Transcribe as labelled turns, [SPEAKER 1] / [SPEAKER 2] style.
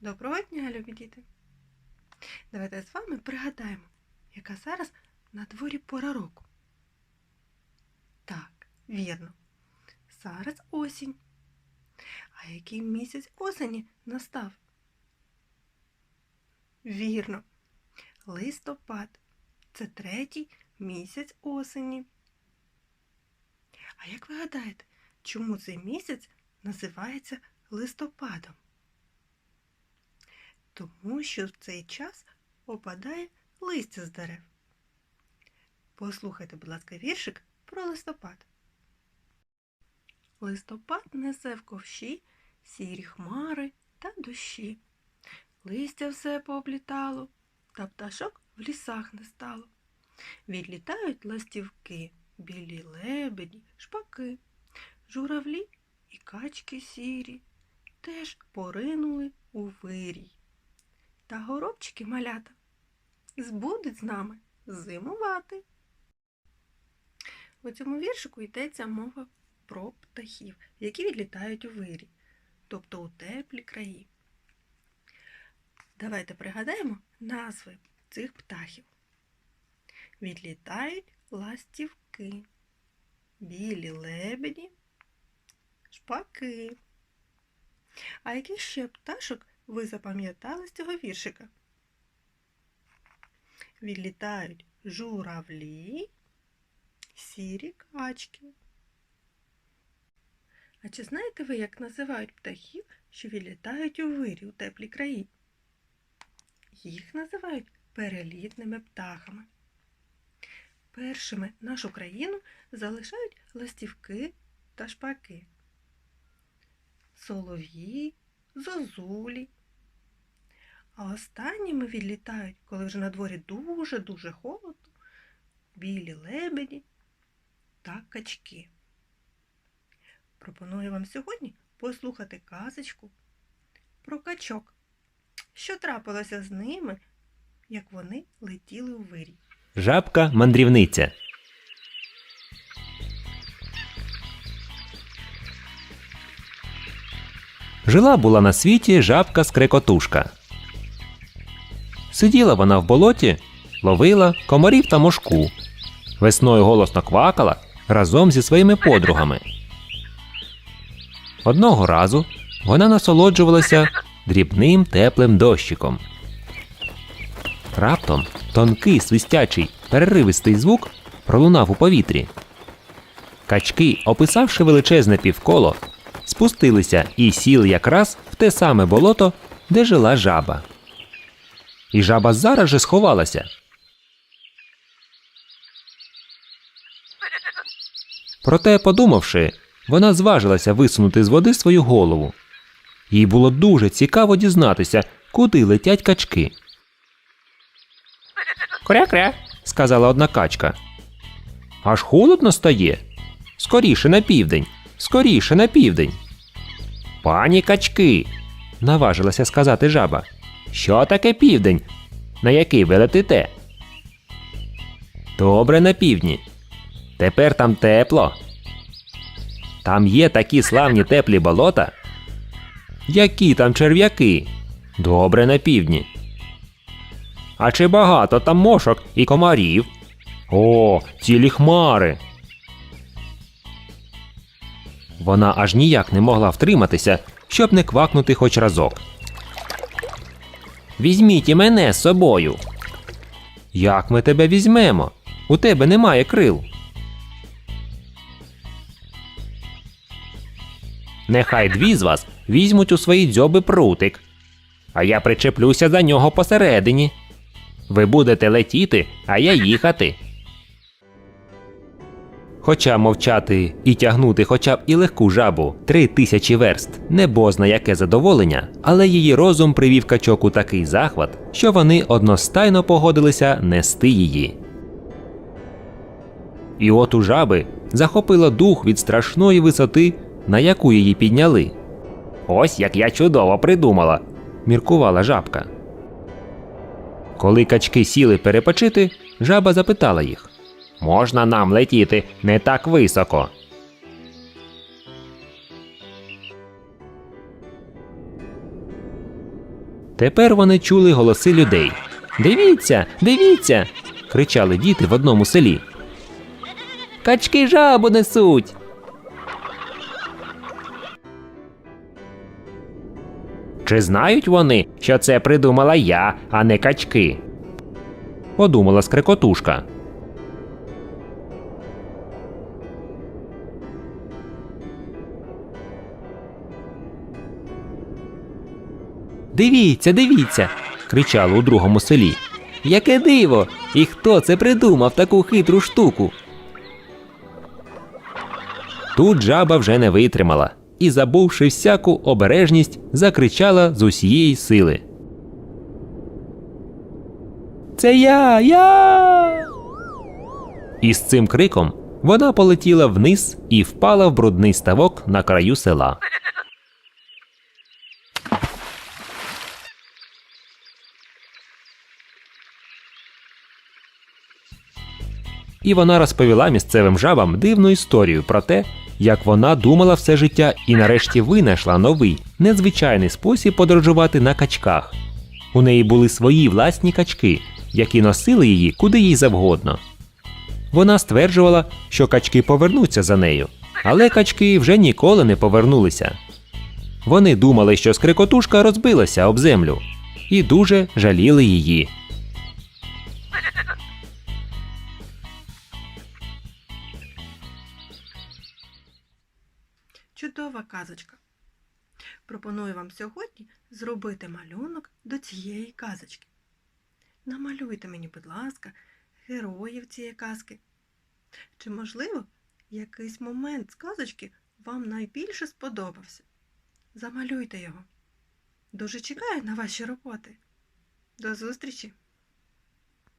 [SPEAKER 1] Доброго дня, любі діти! Давайте з вами пригадаємо, яка зараз на дворі пора року. Так, вірно. Зараз осінь. А який місяць осені настав? Вірно. Листопад. Це третій місяць осені. А як ви гадаєте, чому цей місяць називається листопадом? Тому що в цей час опадає листя з дерев. Послухайте, будь ласка, віршик про листопад. Листопад несе в ковші сірі хмари та дощі. Листя все пооблітало, та пташок в лісах не стало. Відлітають ластівки, білі лебеді, шпаки, журавлі і качки сірі теж поринули у вирій. Та горобчики малята збудуть з нами зимувати. У цьому віршику йдеться мова про птахів, які відлітають у вирій, тобто у теплі краї. Давайте пригадаємо назви цих птахів. Відлітають ластівки, білі лебеді, шпаки. А яких ще пташок ви запам'ятали з цього віршика? Відлітають журавлі, сірі качки. А чи знаєте ви, як називають птахів, що відлітають у вирі у теплі краї? Їх називають перелітними птахами. Першими нашу країну залишають ластівки та шпаки, солов'ї, зозулі. А останніми відлітають, коли вже на дворі дуже-дуже холодно, білі лебеді та качки. Пропоную вам сьогодні послухати казочку про качок. Що трапилося з ними, як вони летіли у вирій?
[SPEAKER 2] Жабка мандрівниця. Жила була на світі жабка скрекотушка. Сиділа вона в болоті, ловила комарів та мошку. Весною голосно квакала разом зі своїми подругами. Одного разу вона насолоджувалася дрібним теплим дощиком. Раптом тонкий свистячий переривистий звук пролунав у повітрі. Качки, описавши величезне півколо, спустилися і сіли якраз в те саме болото, де жила жаба. І жаба зараз же сховалася. Проте, подумавши, вона зважилася висунути з води свою голову. Їй було дуже цікаво дізнатися, куди летять качки. Кря-кря, сказала одна качка. Аж холодно стає. Скоріше на південь, скоріше на південь. Пані качки, наважилася сказати жаба. Що таке південь? На який ви летите? Добре на півдні. Тепер там тепло. Там є такі славні теплі болота. Які там черв'яки? Добре на півдні. А чи багато там мошок і комарів? О, цілі хмари. Вона аж ніяк не могла втриматися, щоб не квакнути хоч разок. Візьміть і мене з собою. Як ми тебе візьмемо? У тебе немає крил. Нехай дві з вас візьмуть у свої дзьоби прутик, а я причеплюся за нього посередині. Ви будете летіти, а я їхати. Хоча мовчати і тягнути хоча б і легку жабу три тисячі верст небозна яке задоволення, але її розум привів качок у такий захват, що вони одностайно погодилися нести її. І от у жаби захопило дух від страшної висоти, на яку її підняли. Ось як я чудово придумала, міркувала жабка. Коли качки сіли перепочити, жаба запитала їх Можна нам летіти не так високо. Тепер вони чули голоси людей. Дивіться, дивіться. кричали діти в одному селі. Качки жабу несуть. Чи знають вони, що це придумала я, а не качки? Подумала скрекотушка. Дивіться, дивіться. кричали у другому селі. Яке диво! І хто це придумав таку хитру штуку? Тут жаба вже не витримала і, забувши всяку обережність, закричала з усієї сили. Це я, я. І з цим криком вона полетіла вниз і впала в брудний ставок на краю села. І вона розповіла місцевим жабам дивну історію про те, як вона думала все життя і нарешті винайшла новий, незвичайний спосіб подорожувати на качках. У неї були свої власні качки, які носили її куди їй завгодно. Вона стверджувала, що качки повернуться за нею, але качки вже ніколи не повернулися. Вони думали, що скрикотушка розбилася об землю, і дуже жаліли її.
[SPEAKER 1] Чудова казочка. Пропоную вам сьогодні зробити малюнок до цієї казочки. Намалюйте мені, будь ласка, героїв цієї казки. Чи, можливо, якийсь момент з казочки вам найбільше сподобався? Замалюйте його. Дуже чекаю на ваші роботи. До зустрічі!